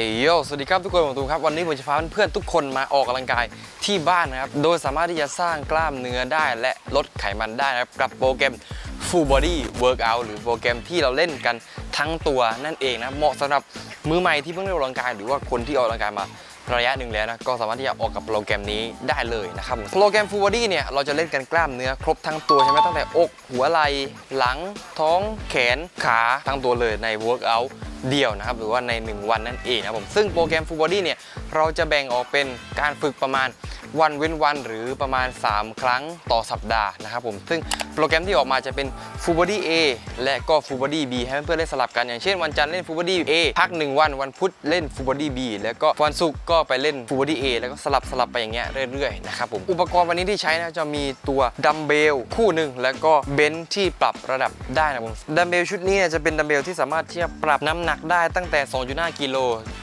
เฮ้ยโยสวัสดีครับทุกคนผมตูครับวันนี้ผมจะพาเพื่อนๆทุกคนมาออกกำลังกายที่บ้านนะครับ โดยสามารถที่จะสร้างกล้ามเนื้อได้และลดไขมันได้นะครับกับโปรแกรม Full Body Workout หรือโปรแกรมที่เราเล่นกันทั้งตัวนั่นเองนะเหมาะสำหรับมือใหม่ที่เพิ่งเริ่มออกกำลังกาย หรือว่าคนที่ออกกำลังกายมาระยะหนึ่งแล้วนะก็สามารถที่จะออกกับโปรแกรมนี้ได้เลยนะครับโปรแกรม Full Body เนี่ยเราจะเล่นกันกล้ามเนื้อครบทั้งตัวใช่ไหมตั้งแต่อกหัวไหล่หลัง ท้องแขนขาทั้งตัวเลยใน Workout เดียวนะครับหรือว่าใน 1 วันนั่นเองนะผมซึ่งโปรแกรม Full Body เนี่ยเราจะแบ่งออกเป็นการฝึกประมาณ วันเว้นวันหรือประมาณ 3 ครั้งต่อสัปดาห์นะครับผมซึ่งโปรแกรมที่ออกมาจะเป็น Full Body A และก็ Full Body B ให้เพื่อนๆได้สลับกันอย่างเช่นวันจันทร์เล่น Full Body A พัก 1 วัน วันพุธเล่น Full Body B แล้วก็วันศุกร์ก็ไปเล่น Full Body A แล้วก็สลับสลับไปอย่างเงี้ยเรื่อยๆนะครับผมอุปกรณ์วันนี้ที่ใช้นะจะมีตัวดัมเบลคู่หนึ่งแล้วก็เบนช์ที่ปรับระดับได้นะครับผมดัมเบลชุดนี้จะเป็นดัมเบลที่สามารถที่จะปรับน้ำหนักได้ตั้งแต่ 2.5 กิโล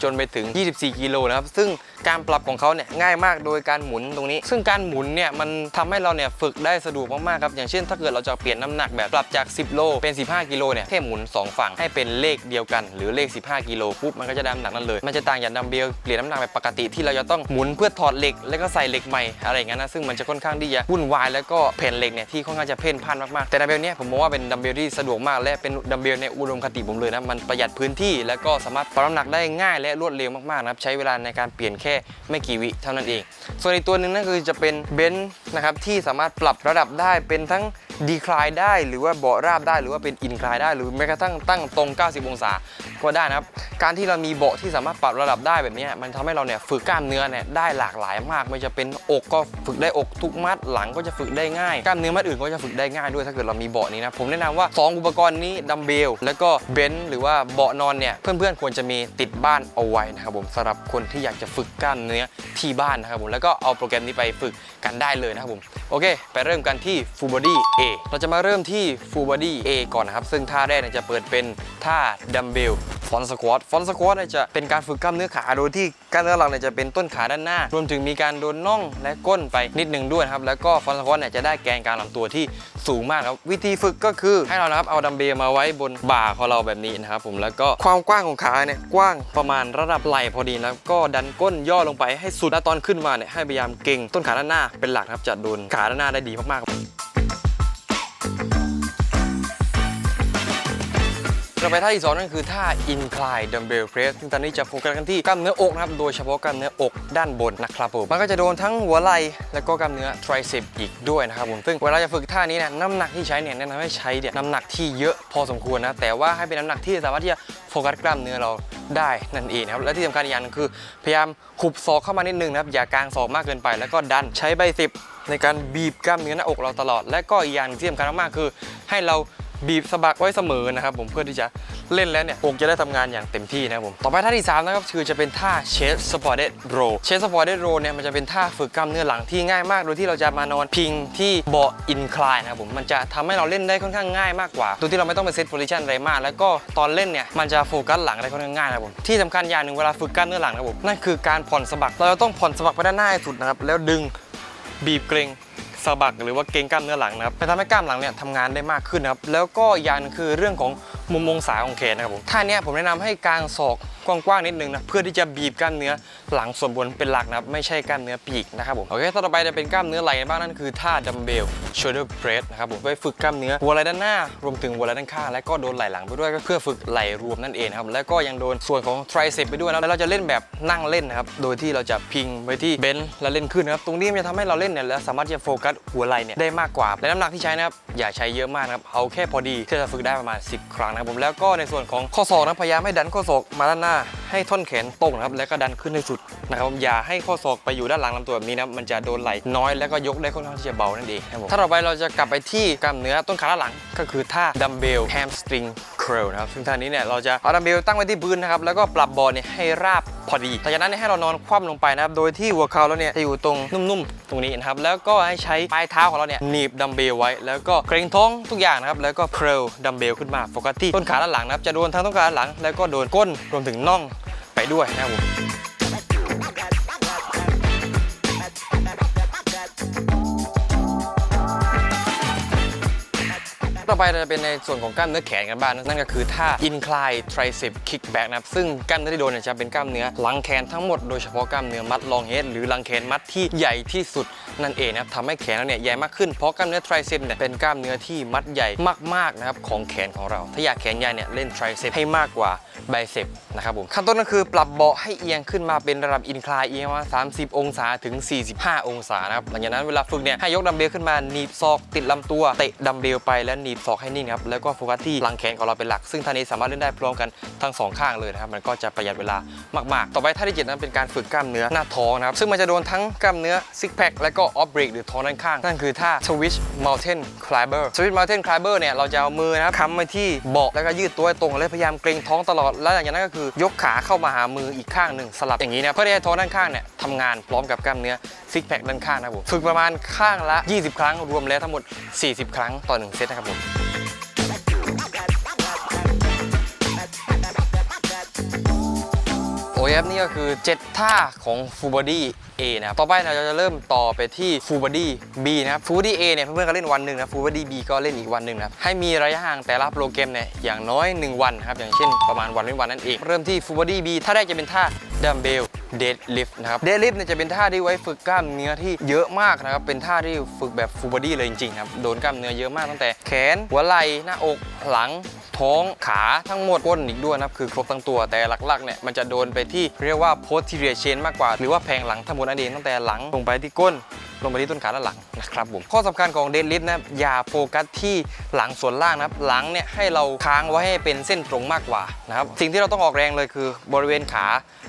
จนไปถึง 24 กิโลนะครับซึ่งการปรับของเขาเนี่ยง่ายมากโดยการหมุนตรงนี้ ซึ่งการหมุนเนี่ยมันทำให้เราเนี่ยฝึกได้สะดวกมากๆครับอย่างเช่น ถ้าเกิดเราจะเปลี่ยนน้ำหนักแบบปรับจาก 10 โลเป็น 15 กิโลเนี่ยแค่หมุน 2 ฝั่งให้เป็นเลขเดียวกัน หรือเลข 15 กิโลปุ๊บมันก็จะได้น้ำหนักนั้นเลยมันจะต่างจากดัมเบลเปลี่ยนน้ำหนักแบบปกติที่เราจะต้องหมุนเพื่อถอดเหล็กแล้วก็ใส่เหล็กใหม่อะไรอย่างนั้นนะซึ่งมันจะค่อนข้างที่จะวุ่นวายแล้วก็แผ่นเหล็กเนี่ยที่ค่อนข้างจะเพ่นพ่านมากๆแต่ดัมเบลเนี่ยผมมองว่าเป็นดัมเบลที่สะดวกมากและเป็นดัมเบลในอุดมคติผมเลยนะมันประหยัดพื้นที่ แล้วก็สามารถปรับน้ำหนักได้ง่ายและรวดเร็วมากๆนะครับใช้เวลาในการเปลี่ยนแค่ไม่กี่วิเท่านั้นเอง ส่วนอีกตัวหนึ่งนั่นคือจะเป็นเบนซ์นะครับที่สามารถปรับระดับได้เป็นทั้ง ดีคลายได้หรือว่าเบาะราบได้หรือว่าเป็นอินคลายได้หรือแม้กระทั่งตั้งตรง 90 องศาก็ได้นะครับ การที่เรามีเบาะที่สามารถปรับระดับได้แบบนี้มันทำให้เราเนี่ยฝึกกล้ามเนื้อเนี่ยได้หลากหลายมาก ไม่จะเป็นอกก็ฝึกได้อกทุกมัดหลังก็จะฝึกได้ง่าย กล้ามเนื้อมัดอื่นก็จะฝึกได้ง่ายด้วยถ้าเกิดเรามีเบาะนี้นะผมแนะนำว่า 2 อุปกรณ์นี้ดัมเบลแล้วก็เบนซ์หรือว่าเบาะนอนเนี่ยเพื่อนๆควรจะมีติดบ้านเอาไว้นะครับผมสำหรับคนที่อยากจะฝึกกล้ามเนื้อที่บ้านนะครับผมแล้วก็เอาโปรแกรมนี้ไปฝึกกันได้เลยนะครับผมโอเค ไปเริ่มกันที่ Full Body A เราจะมาเริ่มที่ Full Body A ก่อนนะครับ ซึ่งท่าแรกเนี่ยจะเปิดเป็นท่าดัมเบลฟอนสควอตฟอนสควอตเนี่ยจะเป็นการฝึกกล้ามเนื้อขา โดยที่กล้ามเนื้อหลักเนี่ยจะเป็นต้นขาด้านหน้า รวมถึงมีการโดนน่องและก้นไปนิดหนึ่งด้วยครับ แล้วก็ฟอนสควอตเนี่ยจะได้แกนกลางลำตัวที่สูงมากครับ วิธีฝึกก็คือให้เรานะครับเอาดัมเบลมาไว้บนบ่าของเราแบบนี้นะครับผม แล้วก็ความกว้างของขาเนี่ยกว้างประมาณระดับไหล่พอดีแล้วก็ดันก้นย่อลงไปให้สุด แล้วตอนขึ้นมาเนี่ยให้พยายามเก่งต้นขาด้านหน้าเป็นหลักครับจะโดนขาด้านหน้าได้ดีมากๆ เราไปท่าที่สองนั่นคือท่า incline dumbbell press ซึ่งตอนนี้จะโฟกัสกันที่กล้ามเนื้ออกนะครับ โดยเฉพาะกล้ามเนื้ออกด้านบนนะครับผม มันก็จะโดนทั้งหัวไหล่แล้วก็กล้ามเนื้อ tricep อีกด้วยนะครับผม ซึ่งเวลาจะฝึกท่านี้เนี่ยน้ำหนักที่ใช้เนี่ยแนะนำให้ใช้เนี่ยน้ำหนักที่เยอะพอสมควรนะ แต่ว่าให้เป็นน้ำหนักที่สามารถที่จะโฟกัสกล้ามเนื้อเราได้นั่นเองนะครับ และที่สำคัญอีกอย่างหนึงคือพยายามหุบศอกเข้ามานิดนึงนะครับ อย่ากางศอกมากเกินไป แล้วก็ดันใช้ใบสิบในการบีบกล้ามเนื้อหน้าอกเราตลอด และก็อีกอย่างที่สำคัญมากๆคือ ให้เรา บีบสะบักไว้เสมอนะครับผมเพื่อที่จะเล่นแล้วเนี่ยอกจะได้ทำงานอย่างเต็มที่นะครับผมต่อไปท่าที่3นะครับคือจะเป็นท่า chest supported row chest supported row เนี่ยมันจะเป็นท่าฝึกกล้ามเนื้อหลังที่ง่ายมาก โดยที่เราจะมานอนพิงที่เบาะ incline นะครับผมมันจะทำให้เราเล่นได้ค่อนข้างง่ายมากกว่าโดยที่เราไม่ต้องไปเซตโพซิชันอะไรมาก แล้วก็ตอนเล่นเนี่ยมันจะโฟกัสหลังได้ค่อนข้างง่ายนะครับผมที่สำคัญอย่างหนึ่งเวลาฝึกกล้ามเนื้อหลังนะครับผมนั่นคือการผ่อนสะบักเราจะต้องผ่อนสะบักไปด้านหน้าให้สุดนะครับแล้วดึงบีบเกรง สะบักหรือว่าเกรงกล้ามเนื้อหลังนะครับจะทำให้กล้ามหลังเนี่ยทำงานได้มากขึ้นนะครับแล้วก็อย่างหนึงคือเรื่องของมุมองศาของแขนนะครับผมท่าเนี้ยผมแนะนำให้กางศอก กว้างๆนิดนึงนะเพื่อที่จะบีบกล้ามเนื้อหลังส่วนบนเป็นหลักนะครับไม่ใช่กล้ามเนื้อปีกนะครับผมโอเคต่อไปจะเป็นกล้ามเนื้อไหล่บ้างนั่นคือท่าดัมเบล shoulder press นะครับผมไว้ฝึกกล้ามเนื้อหัวไหล่ด้านหน้ารวมถึงหัวไหล่ด้านข้างและก็โดนไหล่หลังไปด้วยก็เพื่อฝึกไหล่รวมนั่นเองครับแล้วก็ยังโดนส่วนของ tricep ไปด้วยนะแล้วเราจะเล่นแบบนั่งเล่นนะครับโดยที่เราจะพิงไว้ที่เบนช์แล้วเล่นขึ้นนะครับตรงนี้มันจะทำให้เราเล่นเนี่ยแล้วสามารถที่จะโฟกัสหัวไหล่เนี่ยได้มากกว่าและน้ำหนักที่ใช้นะครับอย่าใช้เยอะมากนะครับเอาแค่พอดีที่จะฝึกได้ประมาณ 10 ครั้งนะครับผมแล้วก็ในส่วนของข้อศอกนะพยายามให้ดันข้อศอกมาด้านหน้า자ให้ท่อนแขนตรงนะครับแล้วก็ดันขึ้นให้สุดนะครับอย่าให้ข้อศอกไปอยู่ด้านหลังลำตัวแบบนี้นะครับมันจะโดนไหล่น้อยแล้วก็ยกได้ค่อนข้างที่จะเบานั่นเองนะครับผมถ้าต่อไปเราจะกลับไปที่กล้ามเนื้อต้นขาด้านหลัง ก็คือท่าดัมเบลแฮมสตริง curl นะครับซึ่งท่านี้เนี่ยเราจะเอาดัมเบลตั้งไว้ที่พื้นนะครับแล้วก็ปรับบอลเนี่ยให้ราบพอดีหลังจากนั้นให้เรานอนคว่ำลงไปนะครับ โดยที่หัวเข่าเราเนี่ยจะอยู่ตรงนุ่มๆ ตรงนี้นะครับ แล้วก็ให้ใช้ปลายเท้าของเราเนี่ยหนีบดัมเบลไว้ แล้วก็เกรงท้องทุกอย่างนะครับ แล้วก็ curl ดัมเบลขึ้นมาโฟกัสที่ต้นขาด้านหลังนะครับ จะโดนทั้งต้นขาด้านหลัง แล้วก็โดนก้นรวมถึงน่อง ด้วยนะครับผม ต่อไปเราจะเป็นในส่วนของกล้ามเนื้อแขนกันบ้างนั่นก็คือท่า incline tricep kickback นะครับซึ่งกล้ามเนื้อที่โดนเนี่ยจะเป็นกล้ามเนื้อหลังแขนทั้งหมดโดยเฉพาะกล้ามเนื้อมัด long head หรือหลังแขนมัดที่ใหญ่ที่สุดนั่นเองนะครับทำให้แขนเราเนี่ยใหญ่มากขึ้นเพราะกล้ามเนื้อ tricep เนี่ยเป็นกล้ามเนื้อที่มัดใหญ่มากๆนะครับของแขนของเรา ถ้าอยากแขนใหญ่เนี่ยเล่น tricep ให้มากกว่า bicep นะครับผมขั้นต้นก็คือปรับเบาะให้เอียงขึ้นมาเป็นระดับ incline เอียงมา30 องศาถึง 45 องศานะครับหลังจากนั้นเวลาฝึกเนี่ยให้ยกดัมเบลขึ้นมาหนีบศอกติดลำตัวเตะดัมเบลไปแล้วหนีบศอกให้นิ่งครับแล้วก็โฟกัสที่หลังแขนของเราเป็นหลัก ซึ่งท่านี้สามารถเล่นได้พร้อมกันทั้งสองข้างเลยนะครับมันก็จะประหยัดเวลามาก ๆ ต่อไปท่าที่เจ็ดนั้นเป็นการฝึกกล้ามเนื้อหน้าท้องนะครับซึ่งมันจะโดนทั้งกล้ามเนื้อซิกแพคและก็ออฟเบรกหรือท้องด้านข้างนั่นคือท่า Switch Mountain Climber Switch Mountain Climber เนี่ยเราจะเอามือนะครับค้ำไปที่เบาะแล้วก็ยืดตัวให้ตรงและพยายามเกรงท้องตลอดแล้วหลังจากนั้นก็คือยกขาเข้ามาหามืออีกข้างหนึ่งสลับอย่างนี้นะเพื่อที่ให้ท้องด้านข้างเนี่ยทำงานพร้อมกับกล้ามเนื้อซิกแพคด้านข้างนะครับผมฝึกประมาณข้างละ 20 ครั้งรวมแล้วทั้งหมด 40 ครั้งต่อหนึ่งเซตนะครับผม ครับนี่ก็คือ 7 ท่าของ Full Body A นะครับ ต่อไปเราจะเริ่มต่อไปที่ Full Body B นะครับ Full Body A เนี่ยเพื่อนๆก็เล่นวันหนึ่งนะ Full Body B ก็เล่นอีกวันหนึ่งนะครับ ให้มีระยะห่างแต่ละโปรแกรมเนี่ยอย่างน้อย 1 วันนะครับ อย่างเช่นประมาณวันเว้นวันนั่นเอง เริ่มที่ Full Body B ท่าแรกจะเป็นท่า Dumbbell Deadlift นะครับ Deadlift เนี่ยจะเป็นท่าที่ไว้ฝึกกล้ามเนื้อที่เยอะมากนะครับ เป็นท่าที่ฝึกแบบ Full Body เลยจริงๆครับ โดนกล้ามเนื้อเยอะมากตั้งแต่แขน หัวไหล่ หน้าอก หลัง ท้องขาทั้งหมดก้นอีกด้วยนะครับคือครบทั้งตัวแต่หลักๆเนี่ยมันจะโดนไปที่เรียกว่า posterior chain มากกว่า หรือว่าแผงหลังทั้งหมดนั่นเองตั้งแต่หลังลงไปที่ก้น ลงไปที่ต้นขาด้านหลังนะครับผมข้อสำคัญของเดดลิฟต์นะอย่าโฟกัสที่หลังส่วนล่างนะครับ หลังเนี่ยให้เราค้างไว้ให้เป็นเส้นตรงมากกว่านะครับสิ่งที่เราต้องออกแรงเลยคือบริเวณขา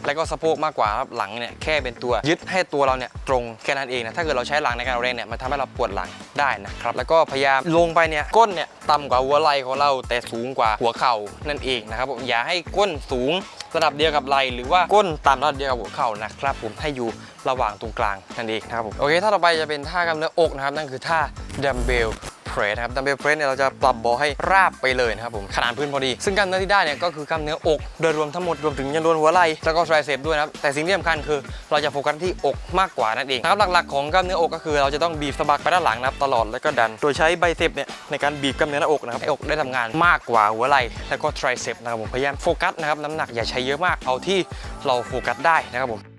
และก็สะโพกมากกว่าครับหลังเนี่ยแค่เป็นตัวยึดให้ตัวเราเนี่ยตรงแค่นั้นเองนะถ้าเกิดเราใช้หลังในการออกแรงเนี่ยมันทำให้เราปวดหลังได้นะครับแล้วก็พยายามลงไปเนี่ยก้นเนี่ยต่ำกว่าหัวไหล่ของเราแต่สูงกว่าหัวเข่านั่นเองนะครับผมอย่าให้ก้นสูง ระดับเดียวกับไหล่หรือว่าก้นตามระดับเดียวกับหัวเข่านะครับผมให้อยู่ระหว่างตรงกลางนั่นเองนะครับผมโอเคท่าต่อไปจะเป็นท่ากล้ามเนื้ออกนะครับนั่นคือท่าดัมเบล เพรสนะครับดัมเบลเพรสเนี่ยเราจะปรับเบาให้ราบไปเลยนะครับผมขนาดพื้นพอดี ซึ่งกล้ามเนื้อที่ได้เนี่ยก็คือกล้ามเนื้ออกโดยรวมทั้งหมดรวมถึงยันรวนหัวไหล่แล้วก็ไตรเซปด้วยนะครับแต่สิ่งที่สำคัญคือเราจะโฟกัสที่อกมากกว่านั่นเองนะครับหลักๆของกล้ามเนื้ออกก็คือ เราจะต้องบีบสะบักไปด้านหลังนะครับตลอดแล้วก็ดัน โดยใช้ไบเซปเนี่ยในการบีบกล้ามเนื้อหน้าอกนะครับให้อกได้ทำงานมากกว่าหัวไหล่แล้วก็ไตรเซปนะครับผมพยายามโฟกัสนะครับน้ำหนักอย่าใช้เยอะมากเอาที่เราโฟกัสได้นะครับผม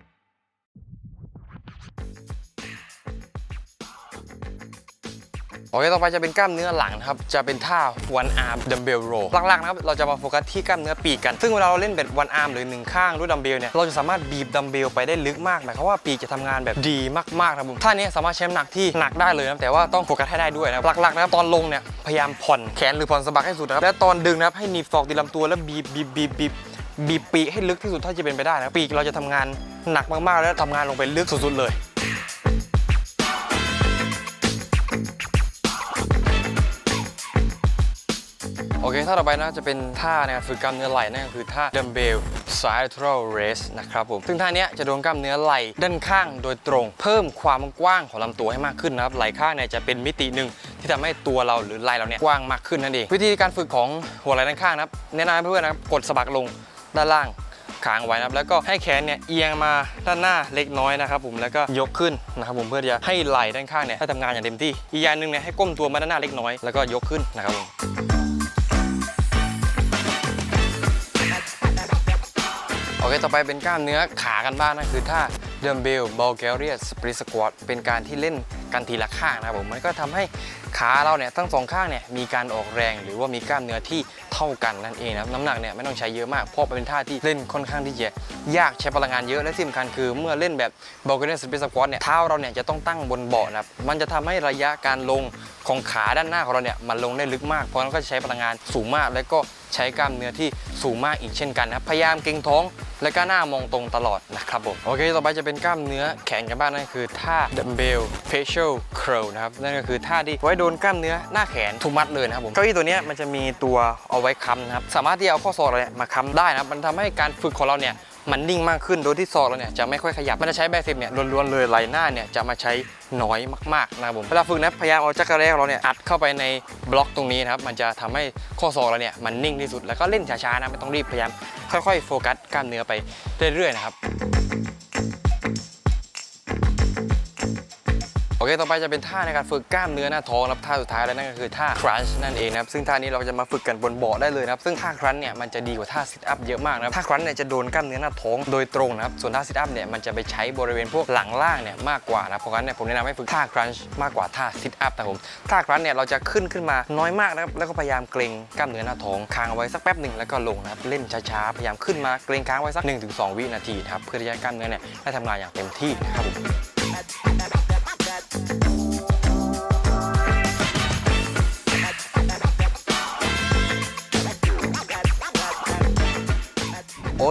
โอเคต่อไปจะเป็นกล้ามเนื้อหลังนะครับ จะเป็นท่า one arm dumbbell row หลักๆนะครับเราจะมาโฟกัสที่กล้ามเนื้อปีกกัน ซึ่งเวลาเราเล่นแบบ one arm หรือหนึ่งข้างด้วยดัมเบลเนี่ยเราจะสามารถบีบดัมเบลไปได้ลึกมากหมายความว่าปีกจะทำงานแบบดีมากๆนะครับผมท่านี้สามารถใช้น้ำหนักที่หนักได้เลยนะแต่ว่าต้องโฟกัสให้ได้ด้วยนะหลักๆนะครับตอนลงเนี่ยพยายามผ่อนแขนหรือผ่อนสะบักให้สุดนะครับและตอนดึงนะครับให้หนีบศอกติดลำตัวแล้วบีบบีบบีบบีบบีบปีกให้ลึกที่สุดเท่าที่จะเป็นไปได้นะปีกเราจะทำงานหนักมากๆ แล้วทำงานลงไปลึกสุดๆเลย เคท่าต่อไปนะจะเป็นท่านะครับฝึกกล้ามเนื้อไหล่นั่นก็คือท่า dumbbell lateral raise นะครับผม ซึ่งท่านี้จะโดนกล้ามเนื้อไหล่ด้านข้างโดยตรง เพิ่มความกว้างของลำตัวให้มากขึ้นนะครับ ไหล่ข้างเนี่ยจะเป็นมิติหนึ่งที่ทำให้ตัวเราหรือไหล่เราเนี่ยกว้างมากขึ้นนั่นเอง วิธีการฝึกของหัวไหล่ด้านข้างนะครับ แนะนำให้เพื่อนๆนะครับกดสะบักลงด้านล่างค้างไว้นะครับแล้วก็ให้แขนเนี่ยเอียงมาด้านหน้าเล็กน้อยนะครับผมแล้วก็ยกขึ้นนะครับผมเพื่อจะให้ไหล่ด้านข้างเนี่ยได้ทำงานอย่างเต็มที่ อีกอย่างหนึ่งเนี่ยให้ก้มตัวมาด้านหน้าเล็กน้อยแล้วก็ยกขึ้นนะครับผม เคต่อไปเป็นกล้ามเนื้อขากันบ้างนั่นคือท่า dumbbell Bulgarian split squat เป็นการที่เล่นกันทีละข้างนะครับผมมันก็ทำให้ขาเราเนี่ยทั้งสองข้างเนี่ยมีการออกแรงหรือว่ามีกล้ามเนื้อที่เท่ากันนั่นเองนะครับน้ำหนักเนี่ยไม่ต้องใช้เยอะมากเพราะเป็นท่าที่เล่นค่อนข้างที่จะยากใช้พลังงานเยอะและที่สำคัญคือเมื่อเล่นแบบ Bulgarian split squat เนี่ยเท้าเราเนี่ยจะต้องตั้งบนเบาะนะครับมันจะทำให้ระยะการลงของขาด้านหน้าของเราเนี่ยมันลงได้ลึกมากเพราะนั้นก็จะใช้พลังงานสูงมากและก็ ใช้กล้ามเนื้อที่สูงมากอีกเช่นกันนะครับพยายามเกรงท้องและก็หน้ามองตรงตลอดนะครับผมโอเค ต่อไปจะเป็นกล้ามเนื้อแขนกันบ้างนั่นคือท่า dumbbell facial curl นะครับนั่นก็คือท่าที่ไว้โดนกล้ามเนื้อหน้าแขนทุกมัดเลยนะครับผมเก้าอี้ตัวนี้มันจะมีตัวเอาไว้ค้ำนะครับสามารถที่จะเอาข้อศอกเราเนี่ยมาค้ำได้นะครับมันทำให้การฝึกของเราเนี่ย มันนิ่งมากขึ้นโดยที่ซอกเราเนี่ยจะไม่ค่อยขยับ มันจะใช้แบซิปเนี่ยล้วนๆเลยไหล่หน้าเนี่ยจะมาใช้น้อยมากๆนะครับผมเวลาฝึกนะพยายามเอาจักรแรกเราเนี่ยอัดเข้าไปในบล็อกตรงนี้นะครับมันจะทำให้ข้อศอกเราเนี่ยมันนิ่งที่สุดแล้วก็เล่นช้าๆนะไม่ต้องรีบพยายามค่อยๆ โฟกัสกล้ามเนื้อไปเรื่อยๆนะครับ โอเค ต่อไปจะเป็นท่าในการฝึกกล้ามเนื้อหน้าท้องนะครับท่าสุดท้ายแล้วนั่นก็คือท่า crunch นั่นเองนะครับ ซึ่งท่านี้เราจะมาฝึกกันบนเบาะได้เลยนะครับ ซึ่งท่า crunch เนี่ยมันจะดีกว่าท่า sit up เยอะมากนะครับ ท่า crunch เนี่ยจะโดนกล้ามเนื้อหน้าท้องโดยตรงนะครับ ส่วนท่า sit up เนี่ยมันจะไปใช้บริเวณพวกหลังล่างเนี่ยมากกว่านะ เพราะงั้นเนี่ยผมแนะนำให้ฝึกท่า crunch มากกว่าท่า sit up นะครับผม ท่า crunch เนี่ยเราจะขึ้นขึ้นมาน้อยมากนะครับ แล้วก็พยายามเกรงกล้ามเนื้อหน้าท้องค้างเอาไว้สักแป๊บหนึ่งแล้วก็ลงนะครับ เล่นช้าๆ พยายามขึ้นมาเกรงค้างไว้สัก 1-2 วินาทีนะครับ เพื่อที่จะให้กล้ามเนื้อเนี่ยได้ทำงานอย่างเต็มที่นะครับ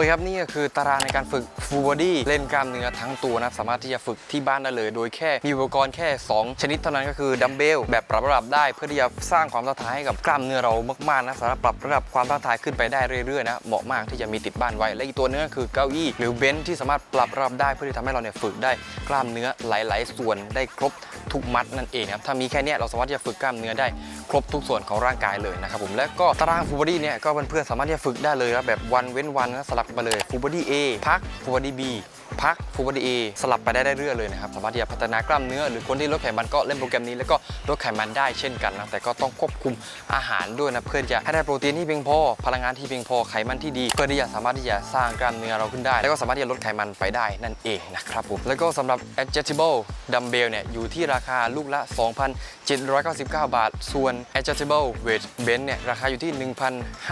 ยครับนี่ก็คือตารางในการฝึก full body เล่นกล้ามเนื้อทั้งตัวนะสามารถที่จะฝึกที่บ้านได้เลย โดยแค่มีอุปกรณ์แค่ 2 ชนิดเท่านั้นก็คือดัมเบลแบบปรับระดับได้ เพื่อที่จะสร้างความท้าทายให้กับกล้ามเนื้อเรามากๆนะสามารถปรับระดับความท้าทายขึ้นไปได้เรื่อยๆนะเหมาะมากที่จะมีติดบ้านไว้ และอีกตัวนึงก็คือเก้าอี้หรือเบนช์ที่สามารถปรับระดับได้เพื่อที่ทำให้เราเนี่ยฝึกได้กล้ามเนื้อหลาย ๆ ส่วนได้ครบทุกมัดนั่นเองครับถ้ามีแค่นี้เราสามารถที่จะฝึกกล้ามเนื้อได้ ครบทุกส่วนของร่างกายเลยนะครับผมและก็ตาราง full body เนี่ยก็เพื่อนๆสามารถที่จะฝึกได้เลยครับแบบวันเว้นวันสลับมาเลยฟูบอดี้เพักฟูบอดี้บ พัก full body A สลับไปได้เรื่อยๆเลยนะครับสามารถที่จะพัฒนากล้ามเนื้อ หรือคนที่ลดไขมันก็เล่นโปรแกรมนี้แล้วก็ลดไขมันได้เช่นกันนะแต่ก็ต้องควบคุมอาหารด้วยนะเพื่อจะให้ได้โปรตีนที่เพียงพอพลังงานที่เพียงพอไขมันที่ดี เพื่อที่จะสามารถที่จะสร้างกล้ามเนื้อเราขึ้นได้ แล้วก็สามารถที่จะลดไขมันไปได้นั่นเองนะครับผมแล้วก็สำหรับ adjustable dumbbell เนี่ยอยู่ที่ราคาลูกละ 2,799 บาท ส่วน adjustable weight bench เนี่ยราคาอยู่ที่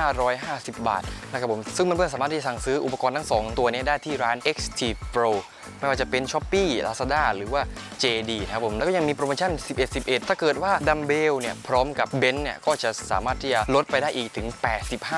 1,550 บาทนะครับผมซึ่งเพื่อนๆสามารถที่จะสั่งซื้ออุปกรณ์ทั้งสองตัวนี้ได้ที่ร้าน XT Pro ไม่ว่าจะเป็น Shopee Lazada หรือว่า JD นะครับผม แล้วก็ยังมีโปรโมชั่น 11 11 ถ้าเกิดว่าดัมเบลเนี่ยพร้อมกับเบนซ์เนี่ยก็จะสามารถที่จะลดไปได้อีกถึง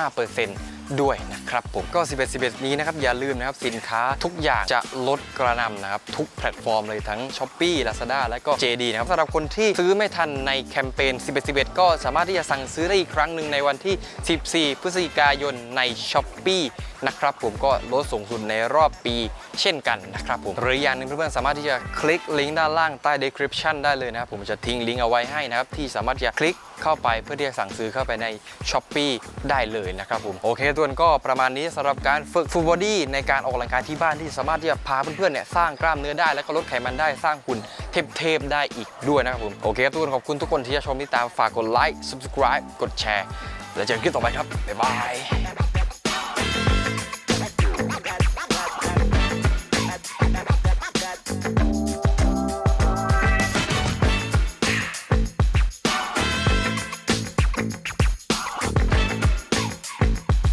85% ด้วยนะครับผมก็ 11 11 นี้นะครับอย่าลืมนะครับสินค้าทุกอย่างจะลดกระนำนะครับทุกแพลตฟอร์มเลยทั้ง Shopee Lazada และก็ JD นะครับสำหรับคนที่ซื้อไม่ทันในแคมเปญ 11 11 ก็สามารถที่จะสั่งซื้อได้อีกครั้งหนึ่งในวันที่ 14 พฤศจิกายนใน Shopee นะครับผมก็ลดสูงสุดในรอบปีเช่นกันนะครับผมหรืออย่างหนึ่งเพื่อนๆสามารถที่จะคลิกลิงก์ด้านล่างใต้ description ได้เลยนะครับผมจะทิ้งลิงก์เอาไว้ให้นะครับที่สามารถจะคลิก เข้าไปเพื่อที่จะสั่งซื้อเข้าไปใน s h อ p e e ได้เลยนะครับผมโอเคทุกคนก็ประมาณนี้สำหรับการฝึก full body ในการออกกำลังกายที่บ้านที่สามารถที่จะพาเพื่อนๆเนี่ยสร้างกล้ามเนื้อได้แล้วก็ลดไขมันได้สร้างหุ่นเทพๆได้อีกด้วยนะครับผมโอเคทุกคนขอบคุณทุกคนที่จะชมที่ตามฝากกดไลค์ subscribe กดแชร์แล้วเจอกันคลิปต่อไปครับบ๊ายบาย